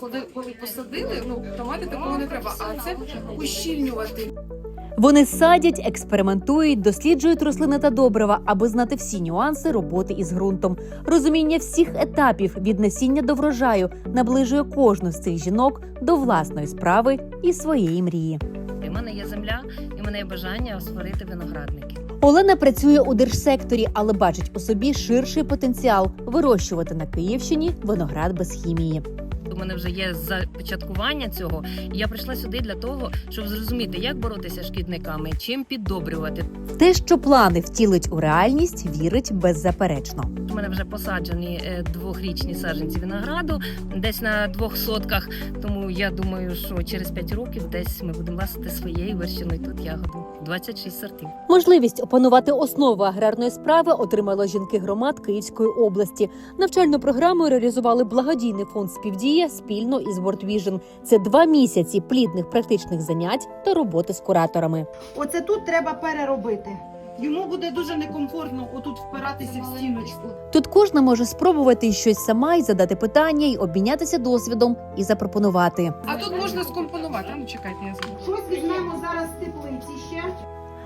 Коли посадили, ну томати такого не треба, а це ущільнювати. Вони садять, експериментують, досліджують рослини та добрива, аби знати всі нюанси роботи із ґрунтом. Розуміння всіх етапів від насіння до врожаю наближує кожну з цих жінок до власної справи і своєї мрії. У мене є земля, і в мене є бажання створити виноградники. Олена працює у держсекторі, але бачить у собі ширший потенціал вирощувати на Київщині виноград без хімії. У мене вже є започаткування цього. І я прийшла сюди для того, щоб зрозуміти, як боротися з шкідниками, чим піддобрювати. Те, що плани втілить у реальність, вірить беззаперечно. У мене вже посаджені е, двохрічні саджанці винограду, десь на двох сотках. Тому я думаю, що через 5 років десь ми будемо ласити своєю вершиною тут ягоду. 26 сортів. Можливість опанувати основи аграрної справи отримали жінки громад Київської області. Навчальну програму реалізували благодійний фонд співдія спільно із World Vision. Це два місяці плідних практичних занять та роботи з кураторами. Оце тут треба переробити. Йому буде дуже некомфортно отут впиратися в стіночку. Тут кожна може спробувати щось сама і задати питання, і обмінятися досвідом і запропонувати. А тут можна скомпонувати. А Ну чекайте, я забуду. Щось візьмемо зараз з теплиці ще.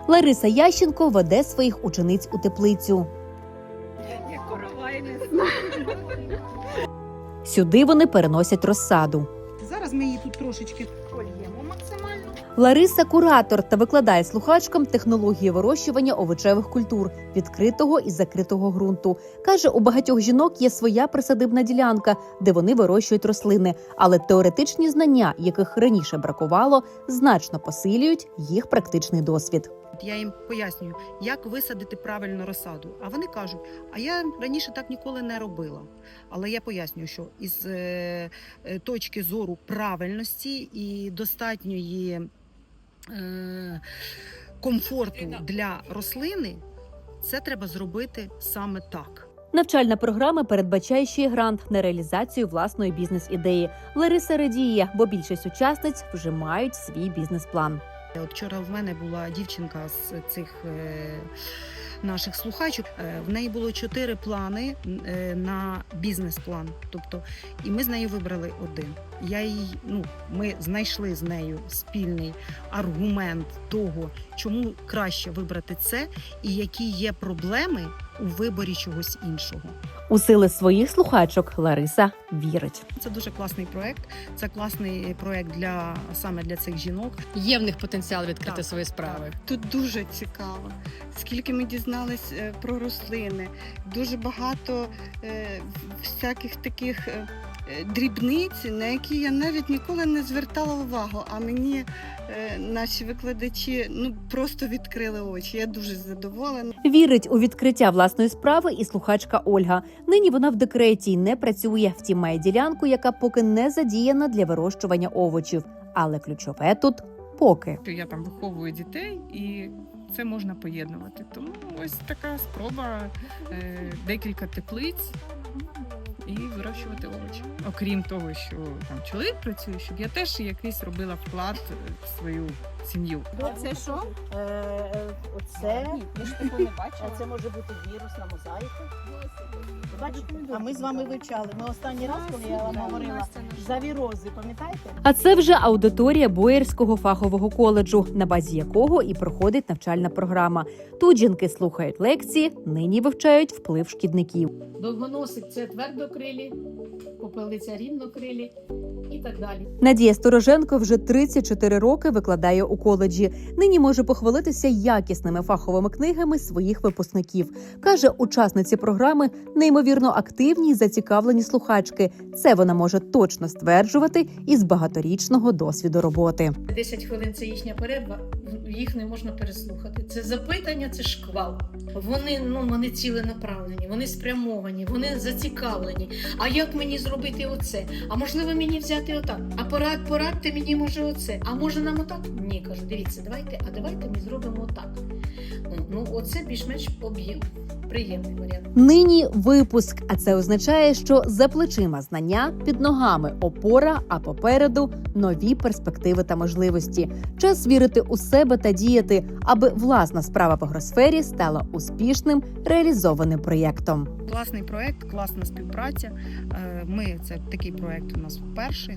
Лариса Ященко веде своїх учениць у теплицю. Сюди вони переносять розсаду. Зараз ми її тут трошечки. Лариса куратор та викладає слухачкам технології вирощування овочевих культур, відкритого і закритого ґрунту. каже, у багатьох жінок є своя присадибна ділянка, де вони вирощують рослини, але теоретичні знання, яких раніше бракувало, значно посилюють їх практичний досвід. От Я їм пояснюю, як висадити правильно розсаду. А вони кажуть: а я раніше так ніколи не робила. Але я пояснюю, що із е, е, точки зору правильності і достатньої е, комфорту для рослини, це треба зробити саме так. Навчальна програма передбачає ще й грант на реалізацію власної бізнес-ідеї. Лариса радіє, бо більшість учасниць вже мають свій бізнес-план. От вчора в мене була дівчинка з цих е, наших слухачок. Е, в неї було чотири плани е, на бізнес-план. Тобто, і ми з нею вибрали один. Я їй, ну, ми знайшли з нею спільний аргумент того, чому краще вибрати це, і які є проблеми у виборі чогось іншого. У сили своїх слухачок Лариса вірить. Це дуже класний проект. Це класний проект для саме для цих жінок. Є в них потенціал відкрити Так, свої справи. Тут дуже цікаво. Скільки ми дізнались е, про рослини, дуже багато е, всяких таких е, е, на які я навіть ніколи не звертала увагу. А мені е, наші викладачі ну просто відкрили очі. Я дуже задоволена. Вірить у відкриття власної справи і слухачка Ольга. Нині вона в декреті не працює. Втім, має ділянку, яка поки не задіяна для вирощування овочів. Але ключове тут поки. Я там виховую дітей і це можна поєднувати. Тому ось така спроба е, декілька теплиць і вирощувати овочі. Окрім того, що там чоловік працює, щоб я теж якийсь робила вклад в свою сім'ю. Це що? Оце. Ні, ж такого не бачила. Це може бути вірусна мозаїка. Бачите? А ми з вами вивчали. Ми останній раз, коли я вам говорила за вірози, пам'ятаєте? А це вже аудиторія Боєрського фахового коледжу, на базі якого і проходить навчальна програма. Тут жінки слухають лекції, нині вивчають вплив шкідників. Довгоносик це твердокрилі, попелиця рівнокрилі і так далі. Надія Стороженко вже 34 роки викладає у коледжі. Нині може похвалитися якісними фаховими книгами своїх випускників. каже, учасниці програми неймовірно активні й зацікавлені слухачки. Це вона може точно стверджувати із багаторічного досвіду роботи. 10 хвилин це їхня перерва, їх не можна переслухати. Це запитання, це шквал. Вони ну вони ціленаправлені, вони спрямовані, вони зацікавлені. А як мені зробити оце? А можливо мені взяти отак? А порад, порадьте мені може оце. А може нам отак? Ні, кажу, дивіться, давайте, а давайте ми зробимо отак. Ну, Ну, оце більш-менш об'єм. Приємний варіант. Нині випуск, а це означає, що за плечима знання, під ногами опора, а попереду нові перспективи та можливості. Час вірити у себе та діяти, аби власна справа в агросфері стала успішним реалізованим проєктом. Класний проект, класна співпраця. Е, Ми це такий проект у нас вперше.